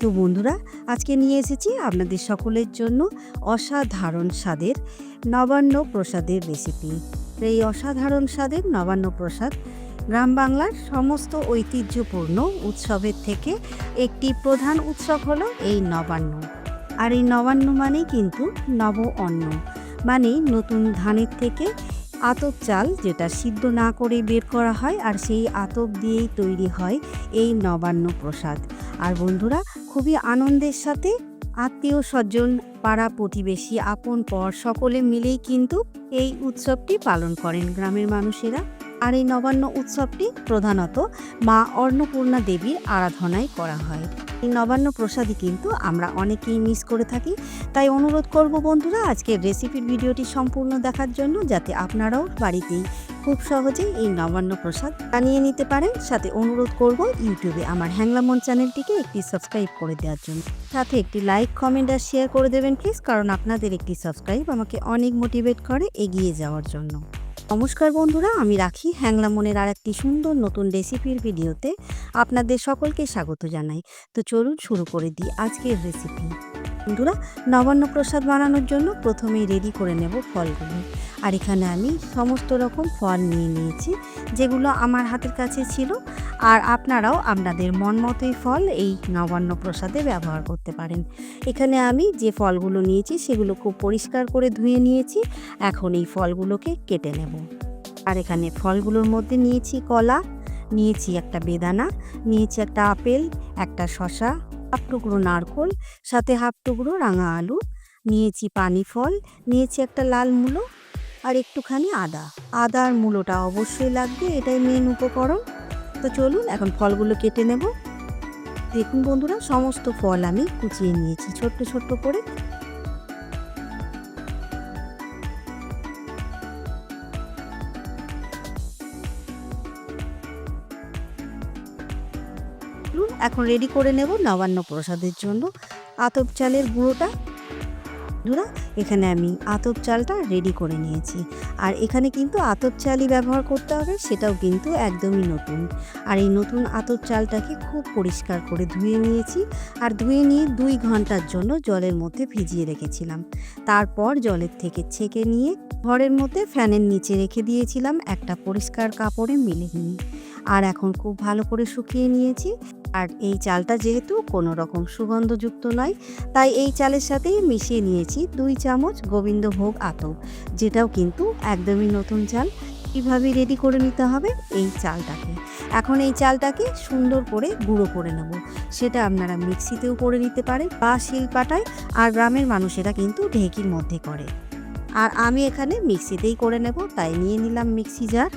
তো বন্ধুরা, আজকে নিয়ে এসেছি আপনাদের সকলের জন্য অসাধারণ স্বাদের নবান্ন প্রসাদের রেসিপি এই অসাধারণ স্বাদের নবান্ন প্রসাদ গ্রাম বাংলার সমস্ত ঐতিহ্যপূর্ণ উৎসবের থেকে একটি প্রধান উৎসব হলো এই নবান্ন। আর এই নবান্ন মানেই কিন্তু নব অন্ন মানে নতুন ধানের থেকে আতপ চাল যেটা সিদ্ধ না করে বের করা হয় আর সেই আতপ দিয়েই তৈরি হয় এই নবান্ন প্রসাদ। আর বন্ধুরা, খুবই আনন্দের সাথে আত্মীয় স্বজন, পাড়া প্রতিবেশী, আপন পর সকলে মিলেই কিন্তু এই উৎসবটি পালন করেন। গ্রামের মানুষেরা আর এই নবান্ন উৎসবটি প্রধানত মা অন্নপূর্ণা দেবীর আরাধনায় করা হয়। এই নবান্ন প্রসাদই কিন্তু আমরা অনেকেই মিস করে থাকি। তাই অনুরোধ করব বন্ধুরা, আজকের রেসিপির ভিডিওটি সম্পূর্ণ দেখার জন্য যাতে আপনারাও বাড়িতেই খুব সহজেই এই নবান্ন প্রসাদ বানিয়ে নিতে পারেন। সাথে অনুরোধ করব ইউটিউবে আমার হ্যাংলামন চ্যানেলটিকে একটি সাবস্ক্রাইব করে দেওয়ার জন্য। সাথে একটি লাইক কমেন্ট আর শেয়ার করে দেবেন প্লিজ কারণ আপনাদের একটি সাবস্ক্রাইব আমাকে অনেক মোটিভেট করে এগিয়ে যাওয়ার জন্য। নমস্কার বন্ধুরা, আমি রাখি। হ্যাংলা মনের আর একটি সুন্দর নতুন রেসিপির ভিডিওতে আপনাদের সকলকে স্বাগত জানাই। তো চলুন শুরু করে দিই আজকের রেসিপি। বন্ধুরা, নবান্ন প্রসাদ বানানোর জন্য প্রথমেই রেডি করে নেব ফলগুলো। আর এখানে আমি সমস্ত রকম ফল নিয়ে নিয়েছি, যেগুলো আমার হাতের কাছে ছিল। আর আপনারাও আপনাদের মন মতোই ফল এই নবান্ন প্রসাদে ব্যবহার করতে পারেন। এখানে আমি যে ফলগুলো নিয়েছি সেগুলো খুব পরিষ্কার করে ধুয়ে নিয়েছি। এখন এই ফলগুলোকে কেটে নেব। আর এখানে ফলগুলোর মধ্যে নিয়েছি কলা, নিয়েছি একটা বেদানা, নিয়েছি একটা আপেল, একটা শশা হাফ টুকরো নারকোল, সাথে হাফ টুকরো রাঙা আলু, নিয়েছি পানি ফল, নিয়েছি একটা লাল মূলো আর একটুখানি আদা। আদা আর মূলোটা অবশ্যই লাগবে, এটাই মেন উপকরণ। তো চলুন এখন ফলগুলো কেটে নেব। দেখুন বন্ধুরা, সমস্ত ফল আমি কুচিয়ে নিয়েছি, ছোট্ট ছোট্ট করে। এখন রেডি করে নেব নবান্ন প্রসাদের জন্য। আতপ চালের গুঁড়োটা। বন্ধুরা, এখানে আমি আতপ চালটা রেডি করে নিয়েছি। আর এখানে কিন্তু আতপ চালই ব্যবহার করতে হবে, সেটাও কিন্তু একদমই নতুন। আর এই নতুন আতপ চালটাকে খুব পরিষ্কার করে ধুয়ে নিয়েছি, আর ধুয়ে নিয়ে দুই ঘণ্টার জন্য জলের মধ্যে ভিজিয়ে রেখেছিলাম। তারপর জলের থেকে ছেঁকে নিয়ে ঘরের মধ্যে ফ্যানের নিচে রেখে দিয়েছিলাম একটা পরিষ্কার কাপড়ে মিলে নিয়ে। আর এখন খুব ভালো করে শুকিয়ে নিয়েছি। আর এই চালটা যেহেতু কোনো রকম সুগন্ধযুক্ত নয়, তাই এই চালের সাথেই মিশিয়ে নিয়েছি দুই চামচ গোবিন্দভোগ আতপ, যেটাও কিন্তু একদমই নতুন চাল। কীভাবে রেডি করে নিতে হবে এই চালটাকে? এখন এই চালটাকে সুন্দর করে গুঁড়ো করে নেব। সেটা আপনারা মিক্সিতেও করে নিতে পারেন বা শিলপাটায়, আর গ্রামের মানুষেরা কিন্তু ঢেকির মধ্যে করে। আর আমি এখানে মিক্সিতেই করে নেব, তাই নিয়ে নিলাম মিক্সি জার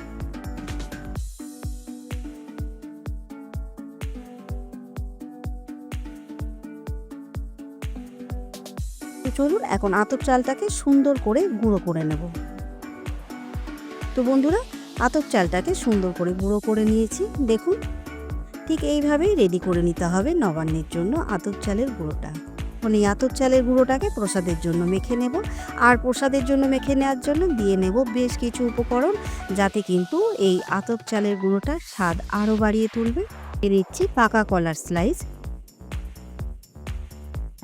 চলুন, এখন আতপ চালটাকে সুন্দর করে গুঁড়ো করে নেব। তো বন্ধুরা, আতপ চালটাকে সুন্দর করে গুঁড়ো করে নিয়েছি। দেখুন, ঠিক এইভাবেই রেডি করে নিতে হবে নবান্নের জন্য আতপ চালের গুঁড়োটা। মানে এই আতপ চালের গুঁড়োটাকে প্রসাদের জন্য মেখে নেব। আর প্রসাদের জন্য মেখে নেওয়ার জন্য দিয়ে নেব বেশ কিছু উপকরণ, যাতে কিন্তু এই আতপ চালের গুঁড়োটার স্বাদ আরও বাড়িয়ে তুলবে। নিচ্ছি পাকা কলার স্লাইস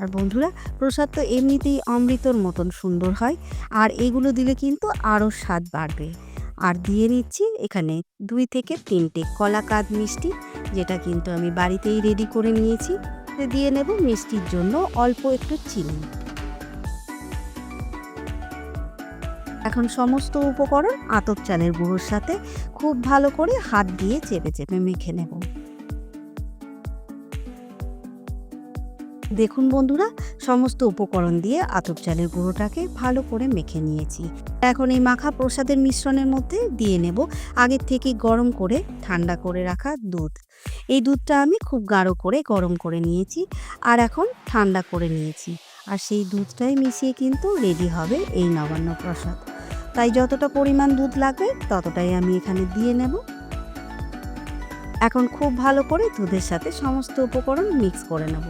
আর বন্ধুরা, প্রসাদ তো এমনিতেই অমৃতর মতন সুন্দর হয়, আর এগুলো দিলে কিন্তু আরও স্বাদ বাড়বে। আর দিয়ে নিচ্ছি এখানে দুই থেকে তিনটে কলা কাদ মিষ্টি, যেটা কিন্তু আমি বাড়িতেই রেডি করে নিয়েছি। দিয়ে নেব মিষ্টির জন্য অল্প একটু চিনি। এখন সমস্ত উপকরণ আতপ চালের গুঁড়োর সাথে খুব ভালো করে হাত দিয়ে চেপে চেপে মেখে নেব। দেখুন বন্ধুরা, সমস্ত উপকরণ দিয়ে আতপ চালের গুঁড়োটাকে ভালো করে মেখে নিয়েছি। এখন এই মাখা প্রসাদের মিশ্রণের মধ্যে দিয়ে নেব আগের থেকে গরম করে ঠান্ডা করে রাখা দুধ। এই দুধটা আমি খুব গাঢ় করে গরম করে নিয়েছি আর এখন ঠান্ডা করে নিয়েছি। আর সেই দুধটাই মিশিয়ে কিন্তু রেডি হবে এই নবান্ন প্রসাদ। তাই যতটা পরিমাণ দুধ লাগবে ততটাই আমি এখানে দিয়ে নেব। এখন খুব ভালো করে দুধের সাথে সমস্ত উপকরণ মিক্স করে নেব।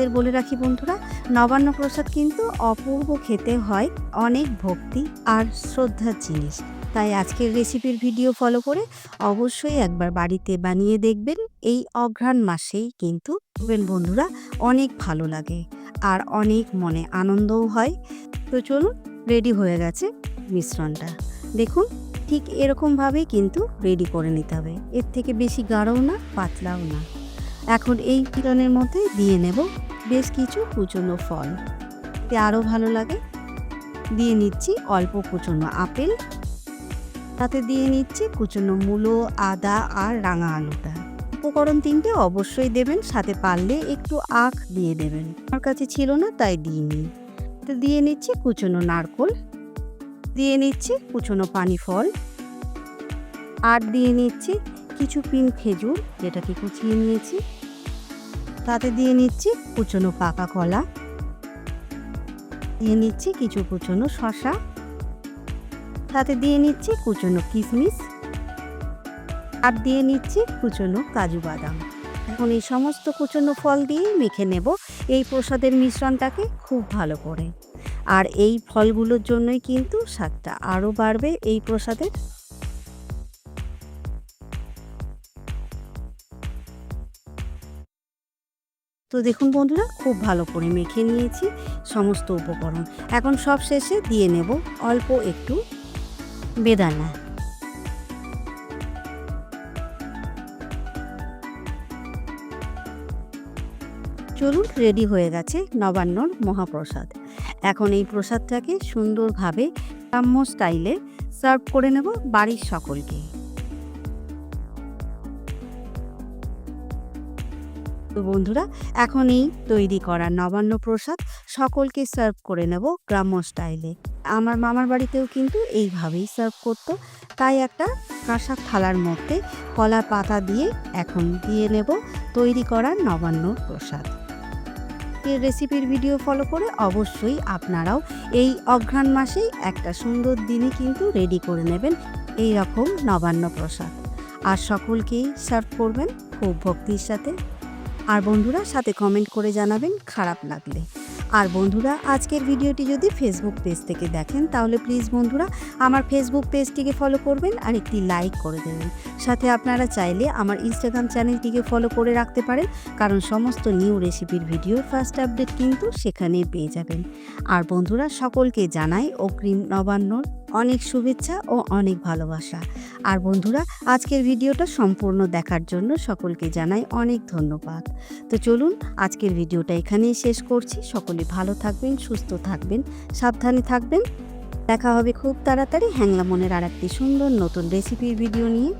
আপনাদের বলে রাখি বন্ধুরা, নবান্ন প্রসাদ কিন্তু অপূর্ব খেতে হয়, অনেক ভক্তি আর শ্রদ্ধার জিনিস। তাই আজকের রেসিপির ভিডিও ফলো করে অবশ্যই একবার বাড়িতে বানিয়ে দেখবেন। এই অঘ্রাণ মাসেই কিন্তু বন্ধুরা, অনেক ভালো লাগে আর অনেক মনে আনন্দও হয়। তো চলুন, রেডি হয়ে গেছে মিশ্রণটা। দেখুন, ঠিক এরকমভাবেই কিন্তু রেডি করে নিতে হবে। এর থেকে বেশি গাঢ়ও না, পাতলাও না। এখন এই পিরনের মধ্যে দিয়ে নেব বেশ কিছু কুচনো ফল। তে আরও ভালো লাগে। দিয়ে নিচ্ছি অল্প কুচনো আপেল। তাতে দিয়ে নিচ্ছি কুচনো মূলো, আদা আর রাঙা আলুটা। উপকরণ তিনটে অবশ্যই দেবেন, সাথে পারলে একটু আখ দিয়ে দেবেন। আমার কাছে ছিল না, তাই দিইনি। তো দিয়ে নিচ্ছি কুচনো নারকোল। দিয়ে নিচ্ছি কুচনো পানি ফল আর দিয়ে নিচ্ছি কিছু পিন খেজুর, যেটাকে কুচিয়ে নিয়েছি। তাতে দিয়ে নিচ্ছি কুচনো পাকা কলা। দিয়ে নিচ্ছি কিছু কুচনো শশা তাতে দিয়ে নিচ্ছি কুচনো কিশমিশ আর দিয়ে নিচ্ছি কুচনো কাজু বাদাম। এখন এই সমস্ত কুচনো ফল দিয়ে মেখে নেব। এই প্রসাদের মিশ্রণটাকে খুব ভালো করে। আর এই ফলগুলোর জন্যই কিন্তু স্বাদটা আরও বাড়বে এই প্রসাদের। তো দেখুন বন্ধুরা, খুব ভালো করে মেখে নিয়েছি সমস্ত উপকরণ। এখন সব শেষে দিয়ে নেব অল্প একটু বেদানা। চলুন, রেডি হয়ে গেছে নবান্নর মহাপ্রসাদ। এখন এই প্রসাদটাকে সুন্দরভাবে গ্রাম্য স্টাইলে সার্ভ করে নেব বাড়ির সকলকে। তো বন্ধুরা, এখন এই তৈরি করা নবান্ন প্রসাদ সকলকে সার্ভ করে নেব গ্রাম্য স্টাইলে। আমার মামার বাড়িতেও কিন্তু এইভাবেই সার্ভ করতো। তাই একটা কাঁসা থালার মধ্যে কলা পাতা দিয়ে এখন দিয়ে নেব তৈরি করা নবান্ন প্রসাদ। এই রেসিপির ভিডিও ফলো করে অবশ্যই আপনারাও এই অঘ্রাণ মাসেই একটা সুন্দর দিনই কিন্তু রেডি করে নেবেন এই রকম নবান্ন প্রসাদ। আর সকলকেই সার্ভ করবেন খুব ভক্তির সাথে। আর বন্ধুরা সাথে কমেন্ট করে জানাবেন খারাপ লাগলে। আর বন্ধুরা, আজকের ভিডিওটি যদি ফেসবুক পেজ থেকে দেখেন, তাহলে প্লিজ বন্ধুরা আমার ফেসবুক পেজটিকে ফলো করবেন আর একটি লাইক করে দেবেন। সাথে আপনারা চাইলে আমার ইনস্টাগ্রাম চ্যানেলটিকে ফলো করে রাখতে পারেন, কারণ সমস্ত নিউ রেসিপির ভিডিওর ফার্স্ট আপডেট কিন্তু সেখানে পেয়ে যাবেন। আর বন্ধুরা, সকলকে জানাই অগ্রিম নবান্নর অনেক শুভেচ্ছা ও অনেক ভালোবাসা। আর বন্ধুরা, আজকের ভিডিওটা সম্পূর্ণ দেখার জন্য সকলকে জানাই অনেক ধন্যবাদ। তো চলুন, আজকের ভিডিওটা এখানেই শেষ করছি। সকলে ভালো থাকবেন, সুস্থ থাকবেন, সাবধানে থাকবেন। দেখা হবে খুব তাড়াতাড়ি। হ্যাংলামনের আর একটি সুন্দর নতুন রেসিপির ভিডিও নিয়ে।